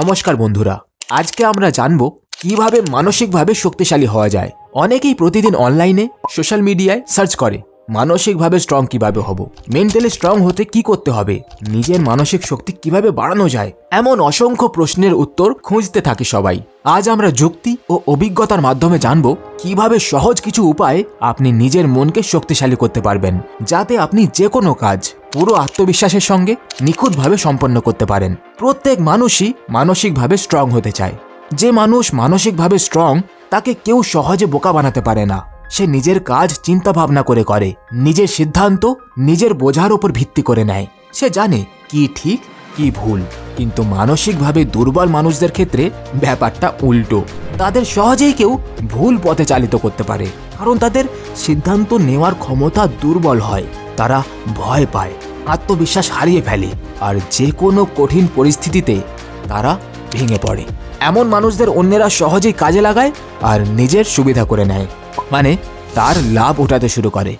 নমস্কার বন্ধুরা, আজকে আমরা জানব কীভাবে মানসিকভাবে শক্তিশালী হওয়া যায়। অনেকেই প্রতিদিন অনলাইনে সোশ্যাল মিডিয়ায় সার্চ করে, মানসিকভাবে স্ট্রং কীভাবে হব মেন্টালি স্ট্রং হতে কি করতে হবে, নিজের মানসিক শক্তি কীভাবে বাড়ানো যায়, এমন অসংখ্য প্রশ্নের উত্তর খুঁজতে থাকি সবাই। আজ আমরা যুক্তি ও অভিজ্ঞতার মাধ্যমে জানব কীভাবে সহজ কিছু উপায়ে আপনি নিজের মনকে শক্তিশালী করতে পারবেন, যাতে আপনি যে কোনো কাজ পুরো আত্মবিশ্বাসের সঙ্গে নিখুঁতভাবে সম্পন্ন করতে পারেন। প্রত্যেক মানুষই মানসিকভাবে স্ট্রং হতে চায়। যে মানুষ মানসিকভাবে স্ট্রং তাকে কেউ সহজে বোকা বানাতে পারে না। সে নিজের কাজ চিন্তা ভাবনা করে করে, নিজের সিদ্ধান্ত, নিজের বোঝার উপর ভিত্তি করে নেয়। সে জানে কি ঠিক, কি ভুল, কিন্তু মানসিকভাবে দুর্বল মানুষদের ক্ষেত্রে ব্যাপারটা উল্টো। তাদের সহজেই কেউ ভুল পথে চালিত করতে পারে, কারণ তাদের সিদ্ধান্ত নেওয়ার ক্ষমতা দুর্বল হয়, তারা ভয় পায়। আত্মবিশ্বাস হারিয়ে ফেলে আর যে কোনো কঠিন পরিস্থিতিতে তারা ভেঙে পড়ে। এমন মানুষদের অন্যেরা সহজেই কাজে লাগায় আর নিজের সুবিধা করে নেয়। মানে তার লাভ ওঠাতে শুরু করে।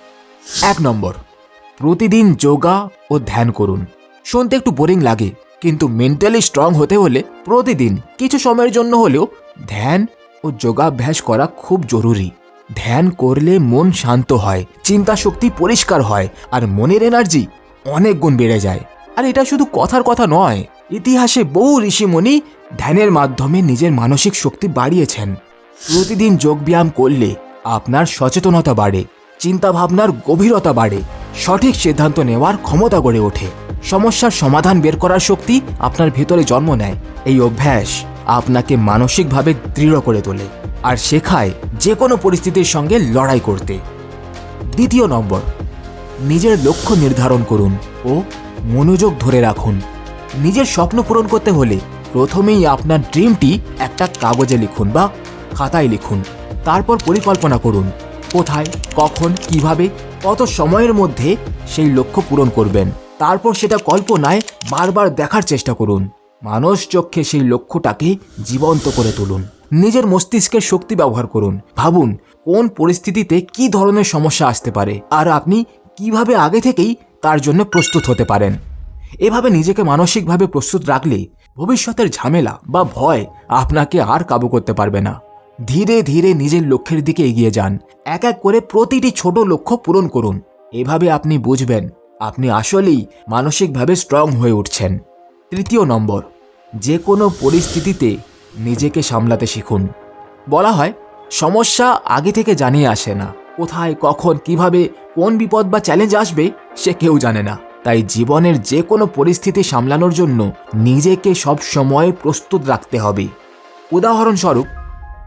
এক নম্বর, প্রতিদিন যোগা ও ধ্যান করুন। শুনতে একটু বোরিং লাগে, কিন্তু মেন্টালি স্ট্রং হতে হলে প্রতিদিন কিছু সময়ের জন্য হলেও ধ্যান ও যোগাভ্যাস করা খুব জরুরি। ধ্যান করলে মন শান্ত হয় চিন্তা শক্তি পরিষ্কার হয় আর মনের এনার্জি অনেক গুণ বেড়ে যায়। আর এটা শুধু কথার কথা নয়, ইতিহাসে বহু ঋষিমণি ধ্যানের মাধ্যমে নিজের মানসিক শক্তি বাড়িয়েছেন। প্রতিদিন যোগব্যায়াম করলে আপনার সচেতনতা বাড়ে, চিন্তাভাবনার গভীরতা বাড়ে, সঠিক সিদ্ধান্ত নেওয়ার ক্ষমতা গড়ে ওঠে। সমস্যার সমাধান বের করার শক্তি আপনার ভেতরে জন্ম নেয়। এই অভ্যাস আপনাকে মানসিকভাবে দৃঢ় করে তোলে আর শেখায় যে কোনো পরিস্থিতির সঙ্গে লড়াই করতে। দ্বিতীয় নম্বর নিজের লক্ষ্য নির্ধারণ করুন ও মনোযোগ ধরে রাখুন। নিজের স্বপ্ন পূরণ করতে হলে প্রথমেই আপনার ড্রিমটি একটা কাগজে লিখুন বা খাতায় লিখুন। তারপর পরিকল্পনা করুন, কোথায়, কখন, কীভাবে, কত সময়ের মধ্যে সেই লক্ষ্য পূরণ করবেন। তারপর সেটা কল্পনায় বারবার দেখার চেষ্টা করুন। মানুষ চক্ষে সেই লক্ষ্যটাকে জীবন্ত করে তুলুন। নিজের মস্তিষ্কের শক্তি ব্যবহার করুন। ভাবুন, কোন পরিস্থিতিতে কি ধরনের সমস্যা আসতে পারে? আর আপনি কীভাবে আগে থেকেই তার জন্য প্রস্তুত হতে পারেন? এভাবে নিজেকে মানসিকভাবে প্রস্তুত রাখলে ভবিষ্যতের ঝামেলা বা ভয় আপনাকে আর কাবু করতে পারবে না। ধীরে ধীরে নিজের লক্ষ্যের দিকে এগিয়ে যান। এক এক করে প্রতিটি ছোট লক্ষ্য পূরণ করুন। এভাবে আপনি বুঝবেন, আপনি আসলেই মানসিকভাবে স্ট্রং হয়ে উঠছেন। তৃতীয় নম্বর, যে কোনো পরিস্থিতিতে নিজেকে সামলাতে শিখুন। বলা হয়, সমস্যা আগে থেকে জানিয়ে আসে না। কোথায়, কখন, কীভাবে, কোন বিপদ বা চ্যালেঞ্জ আসবে, সে কেউ জানে না। তাই জীবনের যে কোনো পরিস্থিতি সামলানোর জন্য নিজেকে সব সময় প্রস্তুত রাখতে হবে। উদাহরণস্বরূপ,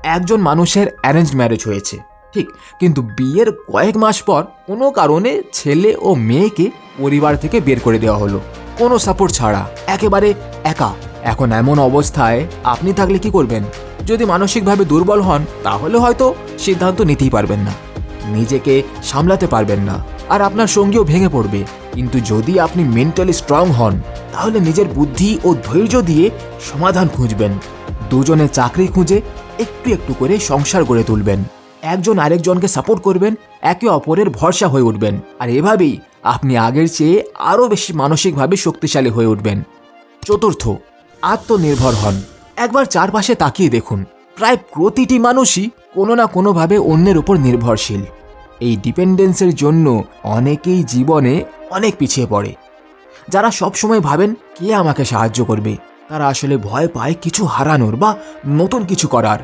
একজন মানুষের অ্যারেঞ্জ ম্যারেজ হয়েছে, ঠিক? কিন্তু বিয়ের কয়েক মাস পর কোনো কারণে ছেলে ও মেয়েকে পরিবার থেকে বের করে দেওয়া হলো। কোনো সাপোর্ট ছাড়া, একেবারে একা। এখন এমন অবস্থায় আপনি থাকলে কি করবেন? যদি মানসিকভাবে দুর্বল হন, তাহলে হয়তো সিদ্ধান্ত নিতেই পারবেন না। নিজেকে সামলাতে পারবেন না। আর আপনার সঙ্গীও ভেঙে পড়বে। কিন্তু যদি আপনি মেন্টালি স্ট্রং হন, তাহলে নিজের বুদ্ধি ও ধৈর্য দিয়ে সমাধান খুঁজবেন। দুজনে চাকরি খুঁজে একটু একটু করে সংসার গড়ে তুলবেন। একজন আরেকজনকে সাপোর্ট করবেন, একে অপরের ভরসা হয়ে উঠবেন। আর এভাবেই আপনি আগের চেয়ে আরও বেশি মানসিকভাবে শক্তিশালী হয়ে উঠবেন। চতুর্থ, আত্মনির্ভর হন। একবার চারপাশে তাকিয়ে দেখুন। প্রায় প্রতিটি মানুষই কোনো না কোনোভাবে অন্যের উপর নির্ভরশীল। এই ডিপেন্ডেন্সের জন্য অনেকেই জীবনে অনেক পিছিয়ে পড়ে। যারা সবসময় ভাবেন, কে আমাকে সাহায্য করবে? তারা আসলে ভয় পায় কিছু হারানোর বা নতুন কিছু করার।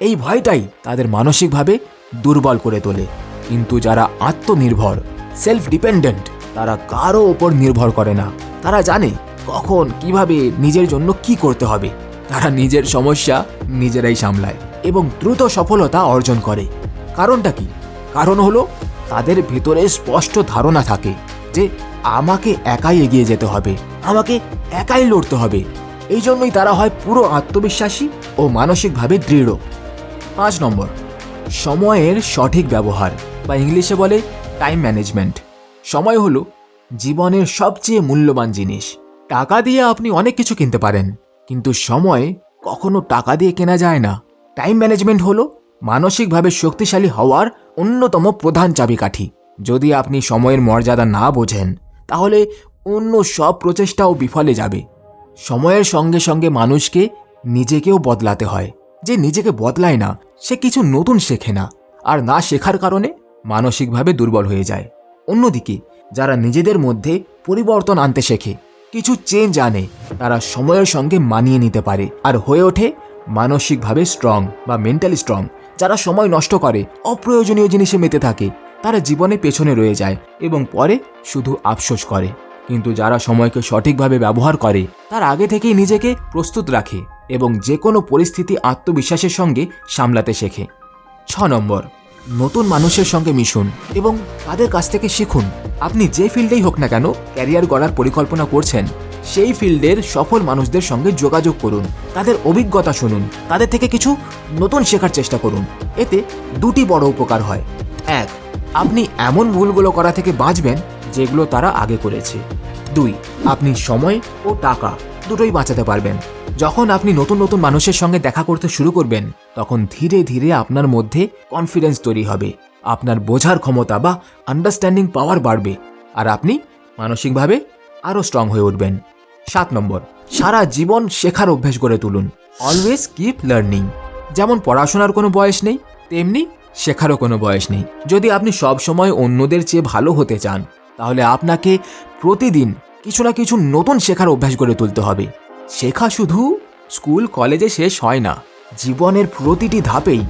এই ভয়টাই তাদের মানসিকভাবে দুর্বল করে তোলে। কিন্তু যারা আত্মনির্ভর সেলফ ডিপেন্ডেন্ট তারা কারও ওপর নির্ভর করে না। তারা জানে কখন, কীভাবে, নিজের জন্য কি করতে হবে। তারা নিজের সমস্যা নিজেরাই সামলায় এবং দ্রুত সফলতা অর্জন করে। কারণটা কি? কারণ হলো, তাদের ভেতরে স্পষ্ট ধারণা থাকে যে আমাকে একাই এগিয়ে যেতে হবে, আমাকে একাই লড়তে হবে। এই জন্যই তারা হয় পুরো আত্মবিশ্বাসী ও মানসিকভাবে দৃঢ়। পাঁচ নম্বর, সময়ের সঠিক ব্যবহার, বা ইংলিশে বলে টাইম ম্যানেজমেন্ট সময় হলো জীবনের সবচেয়ে মূল্যবান জিনিস। টাকা দিয়ে আপনি অনেক কিছু কিনতে পারেন, কিন্তু সময় কখনো টাকা দিয়ে কেনা যায় না। টাইম ম্যানেজমেন্ট হলো মানসিকভাবে শক্তিশালী হওয়ার অন্যতম প্রধান চাবিকাঠি। যদি আপনি সময়ের মর্যাদা না বোঝেন, তাহলে অন্য সব প্রচেষ্টাও বিফলে যাবে। সময়ের সঙ্গে সঙ্গে মানুষকে নিজেকেও বদলাতে হয়। যে নিজেকে বদলায় না, সে কিছু নতুন শেখে না। আর না শেখার কারণে মানসিকভাবে দুর্বল হয়ে যায়। অন্যদিকে, যারা নিজেদের মধ্যে পরিবর্তন আনতে শেখে, কিছু চেঞ্জ আনে, তারা সময়ের সঙ্গে মানিয়ে নিতে পারে। আর হয়ে ওঠে মানসিকভাবে স্ট্রং বা মেন্টালি স্ট্রং যারা সময় নষ্ট করে, অপ্রয়োজনীয় জিনিসে মেতে থাকে, তারা জীবনে পেছনে রয়ে যায় এবং পরে শুধু আফসোস করে। কিন্তু যারা সময়কে সঠিকভাবে ব্যবহার করে, তার আগে থেকেই নিজেকে প্রস্তুত রাখে এবং যে কোনো পরিস্থিতি আত্মবিশ্বাসের সঙ্গে সামলাতে শেখে। ছ নম্বর, নতুন মানুষের সঙ্গে মিশুন এবং তাদের কাছ থেকে শিখুন। আপনি যে ফিল্ডেই হোক না কেন, ক্যারিয়ার গড়ার পরিকল্পনা করছেন। সেই ফিল্ডের সফল মানুষদের সঙ্গে যোগাযোগ করুন। তাদের অভিজ্ঞতা শুনুন। তাদের থেকে কিছু নতুন শেখার চেষ্টা করুন। এতে দুটি বড় উপকার হয়। এক, আপনি এমন ভুলগুলো করা থেকে বাঁচবেন যেগুলো তারা আগে করেছে। দুই, আপনি সময় ও টাকা দুটোই বাঁচাতে পারবেন। যখন আপনি নতুন নতুন মানুষের সঙ্গে দেখা করতে শুরু করবেন, তখন ধীরে ধীরে আপনার মধ্যে কনফিডেন্স তৈরি হবে। আপনার বোঝার ক্ষমতা বা আন্ডারস্ট্যান্ডিং পাওয়ার বাড়বে। আর আপনি মানসিকভাবে আরও স্ট্রং হয়ে উঠবেন। সাত নম্বর। সারা জীবন শেখার অভ্যেস গড়ে তুলুন। অলওয়েজ কিপ লার্নিং যেমন পড়াশোনার কোনো বয়স নেই, তেমনি শেখারও কোনো বয়স নেই। যদি আপনি সব সময় অন্যদের চেয়ে ভালো হতে চান, তাহলে আপনাকে প্রতিদিন কিছু না কিছু নতুন শেখার অভ্যাস গড়ে তুলতে হবে। শেখা শুধু স্কুল, কলেজে শেষ হয় না, জীবনের প্রতিটি ধাপেই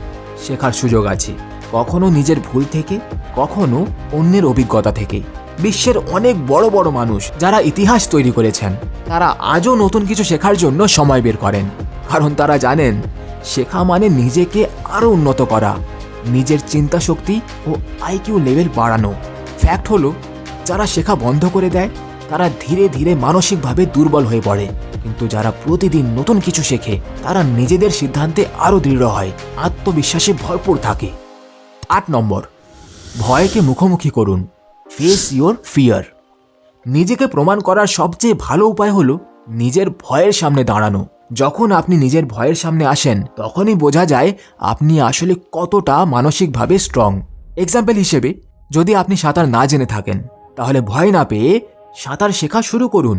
শেখার সুযোগ আছে। কখনো নিজের ভুল থেকে, কখনো অন্যের অভিজ্ঞতা থেকে। বিশ্বের অনেক বড় বড় মানুষ যারা ইতিহাস তৈরি করেছেন। তারা আজও নতুন কিছু শেখার জন্য সময় বের করেন। কারণ তারা জানেন, শেখা মানে নিজেকে আরও উন্নত করা, নিজের চিন্তা শক্তি ও আইকিউ লেভেল বাড়ানো। ফ্যাক্ট হলো, যারা শেখা বন্ধ করে দেয়, তারা ধীরে ধীরে মানসিকভাবে দুর্বল হয়ে পড়ে। কিন্তু যারা প্রতিদিন নতুন কিছু শেখে, তারা নিজেদের সিদ্ধান্তে আরও দৃঢ় হয়, আত্মবিশ্বাসে ভরপুর থাকে। আট নম্বর, ভয়কে মুখোমুখি করুন। ফেস ইওর ফিয়ার নিজেকে প্রমাণ করার সবচেয়ে ভালো উপায় হলো নিজের ভয়ের সামনে দাঁড়ানো। যখন আপনি নিজের ভয়ের সামনে আসেন, তখনই বোঝা যায় আপনি আসলে কতটা মানসিকভাবে স্ট্রং এক্সাম্পল হিসেবে, যদি আপনি সাঁতার না জেনে থাকেন, তাহলে ভয় না পেয়ে সাঁতার শেখা শুরু করুন।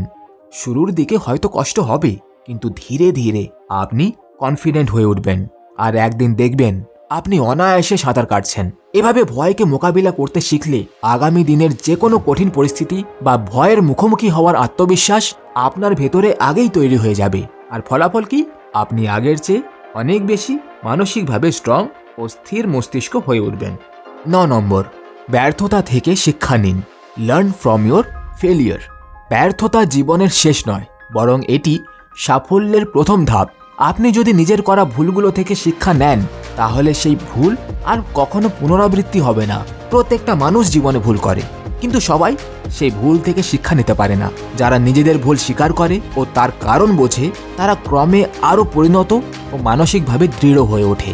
শুরুর দিকে হয়তো কষ্ট হবে, কিন্তু ধীরে ধীরে আপনি কনফিডেন্ট হয়ে উঠবেন। আর একদিন দেখবেন আপনি অনায়াসে সাঁতার কাটছেন। এভাবে ভয়কে মোকাবিলা করতে শিখলে আগামী দিনের যে কোনো কঠিন পরিস্থিতি বা ভয়ের মুখোমুখি হওয়ার আত্মবিশ্বাস আপনার ভেতরে আগেই তৈরি হয়ে যাবে। আর ফলাফল কি? আপনি আগের চেয়ে অনেক বেশি মানসিকভাবে স্ট্রং ও স্থির মস্তিষ্ক হয়ে উঠবেন। ন নম্বর, ব্যর্থতা থেকে শিক্ষা নিন। লার্ন ফ্রম ইয়োর ফেলিয়ার ব্যর্থতা জীবনের শেষ নয়, বরং এটি সাফল্যের প্রথম ধাপ। আপনি যদি নিজের করা ভুলগুলো থেকে শিক্ষা নেন, তাহলে সেই ভুল আর কখনো পুনরাবৃত্তি হবে না। প্রত্যেকটা মানুষ জীবনে ভুল করে, কিন্তু সবাই সেই ভুল থেকে শিক্ষা নিতে পারে না। যারা নিজেদের ভুল স্বীকার করে ও তার কারণ বোঝে, তারা ক্রমে আরও পরিণত ও মানসিকভাবে দৃঢ় হয়ে ওঠে।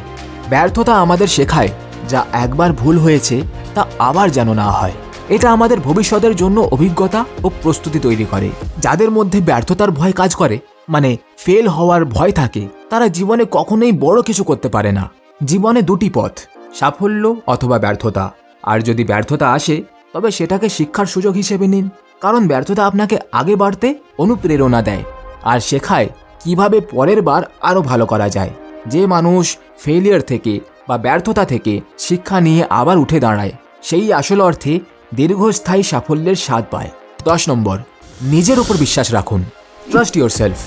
ব্যর্থতা আমাদের শেখায় যা একবার ভুল হয়েছে, তা আবার যেন না হয়। এটা আমাদের ভবিষ্যতের জন্য অভিজ্ঞতা ও প্রস্তুতি তৈরি করে। যাদের মধ্যে ব্যর্থতার ভয় কাজ করে মানে ফেল হওয়ার ভয় থাকে, তারা জীবনে কখনোই বড় কিছু করতে পারে না। জীবনে দুটি পথ, সাফল্য অথবা ব্যর্থতা। আর যদি ব্যর্থতা আসে, তবে সেটাকে শিক্ষার সুযোগ হিসেবে নিন, কারণ ব্যর্থতা আপনাকে আগে বাড়তে অনুপ্রেরণা দেয় আর শেখায় কীভাবে পরের বার আরও ভালো করা যায়। যে মানুষ ফেলিয়ার থেকে বা ব্যর্থতা থেকে শিক্ষা নিয়ে আবার উঠে দাঁড়ায়, সেই আসল অর্থে দীর্ঘস্থায়ী সাফল্যের স্বাদ পায়। দশ নম্বর, নিজের উপর বিশ্বাস রাখুন। ট্রাস্ট ইয়োর সেলফ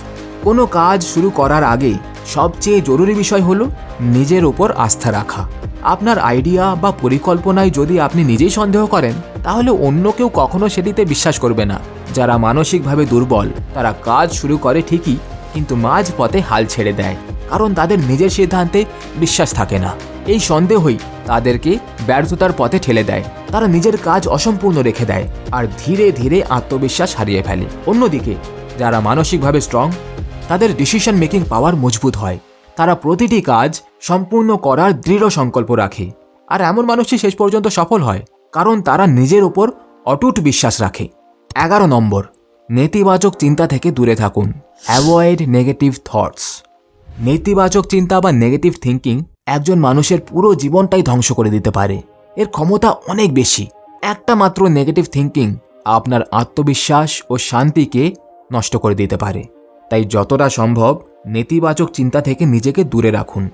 কোনো কাজ শুরু করার আগে সবচেয়ে জরুরি বিষয় হলো নিজের ওপর আস্থা রাখা। আপনার আইডিয়া বা পরিকল্পনায় যদি আপনি নিজেই সন্দেহ করেন, তাহলে অন্য কেউ কখনো সেটিতে বিশ্বাস করবে না। যারা মানসিকভাবে দুর্বল, তারা কাজ শুরু করে ঠিকই, কিন্তু মাঝ পথে হাল ছেড়ে দেয়। কারণ তাদের নিজের সিদ্ধান্তে বিশ্বাস থাকে না। এই সন্দেহই তাদেরকে ব্যর্থতার পথে ঠেলে দেয়। তারা নিজের কাজ অসম্পূর্ণ রেখে দেয়, আর ধীরে ধীরে আত্মবিশ্বাস হারিয়ে ফেলে। অন্যদিকে যারা মানসিকভাবে স্ট্রং তাদের ডিসিশন মেকিং পাওয়ার মজবুত হয়। তারা প্রতিটি কাজ সম্পূর্ণ করার দৃঢ় সংকল্প রাখে। আর এমন মানুষই শেষ পর্যন্ত সফল হয়, কারণ তারা নিজের ওপর অটুট বিশ্বাস রাখে। এগারো নম্বর, নেতিবাচক চিন্তা থেকে দূরে থাকুন। অ্যাভয়েড নেগেটিভ থটস নেতিবাচক চিন্তা বা নেগেটিভ থিঙ্কিং একজন মানুষের পুরো জীবনটাই ধ্বংস করে দিতে পারে। এর ক্ষমতা অনেক বেশি। একটা মাত্র নেগেটিভ থিঙ্কিং আপনার আত্মবিশ্বাস ও শান্তিকে নষ্ট করে দিতে পারে। তাই যতটা সম্ভব নেতিবাচক চিন্তা থেকে নিজেকে দূরে রাখুন।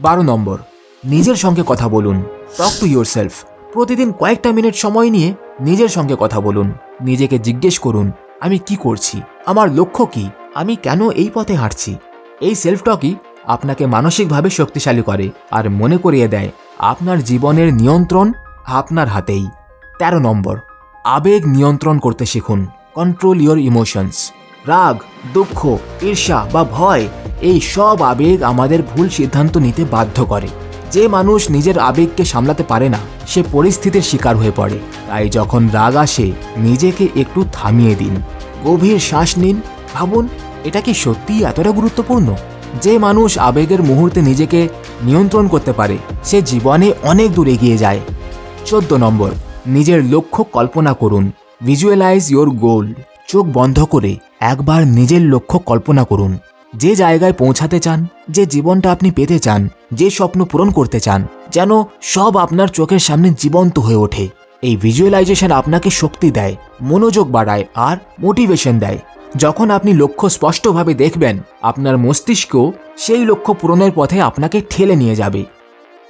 বারো নম্বর, নিজের সঙ্গে কথা বলুন। টক টু ইউর সেলফ প্রতিদিন কয়েকটা মিনিট সময় নিয়ে নিজের সঙ্গে কথা বলুন। নিজেকে জিজ্ঞেস করুন, আমি কি করছি? আমার লক্ষ্য কি? আমি কেন এই পথে হাঁটছি? এই সেলফ টকই আপনাকে মানসিকভাবে শক্তিশালী করে আর মনে করিয়ে দেয় আপনার জীবনের নিয়ন্ত্রণ আপনার হাতেই। তেরো নম্বর, আবেগ নিয়ন্ত্রণ করতে শিখুন। কন্ট্রোল ইওর ইমোশনস রাগ, দুঃখ, ঈর্ষা বা ভয়, এই সব আবেগ আমাদের ভুল সিদ্ধান্ত নিতে বাধ্য করে। যে মানুষ নিজের আবেগকে সামলাতে পারে না, সে পরিস্থিতির শিকার হয়ে পড়ে। তাই যখন রাগ আসে, নিজেকে একটু থামিয়ে দিন। গভীর শ্বাস নিন। ভাবুন, এটা কি সত্যিই এতটা গুরুত্বপূর্ণ? যে মানুষ আবেগের মুহূর্তে নিজেকে নিয়ন্ত্রণ করতে পারে, সে জীবনে অনেক দূর এগিয়ে যায়। চোদ্দ নম্বর, নিজের লক্ষ্য কল্পনা করুন। ভিজুয়ালাইজ ইওর গোল চোখ বন্ধ করে একবার নিজের লক্ষ্য কল্পনা করুন। যে জায়গায় পৌঁছাতে চান, যে জীবনটা আপনি পেতে চান, যে স্বপ্ন পূরণ করতে চান, যেন সব আপনার চোখের সামনে জীবন্ত হয়ে ওঠে। এই ভিজুয়ালাইজেশন আপনাকে শক্তি দেয়, মনোযোগ বাড়ায় আর মোটিভেশন দেয়। যখন আপনি লক্ষ্য স্পষ্টভাবে দেখবেন, আপনার মস্তিষ্ক সেই লক্ষ্য পূরণের পথে আপনাকে ঠেলে নিয়ে যাবে।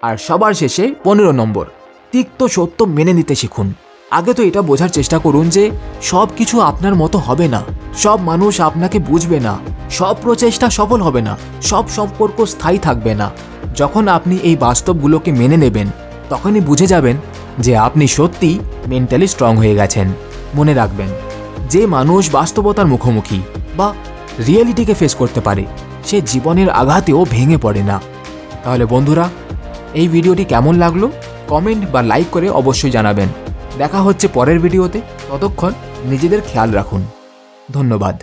আর সবার শেষে পনেরো নম্বর, তিক্ত সত্য মেনে নিতে শিখুন। আগে তো এটা বোঝার চেষ্টা করুন যে সব কিছু আপনার মতো হবে না। সব মানুষ আপনাকে বুঝবে না। সব প্রচেষ্টা সফল হবে না। সব সম্পর্ক স্থায়ী থাকবে না। যখন আপনি এই বাস্তবগুলোকে মেনে নেবেন, তখনই বুঝে যাবেন যে আপনি সত্যি মেন্টালি স্ট্রং হয়ে গেছেন। মনে রাখবেন, যে মানুষ বাস্তবতার মুখোমুখি বা রিয়েলিটিকে ফেস করতে পারে, সে জীবনের আঘাতেও ভেঙে পড়ে না। তাহলে বন্ধুরা, এই ভিডিওটি কেমন লাগল? কমেন্ট বা লাইক করে অবশ্যই জানাবেন। দেখা হচ্ছে পরের ভিডিওতে। ততক্ষণ নিজেদের খেয়াল রাখুন। ধন্যবাদ।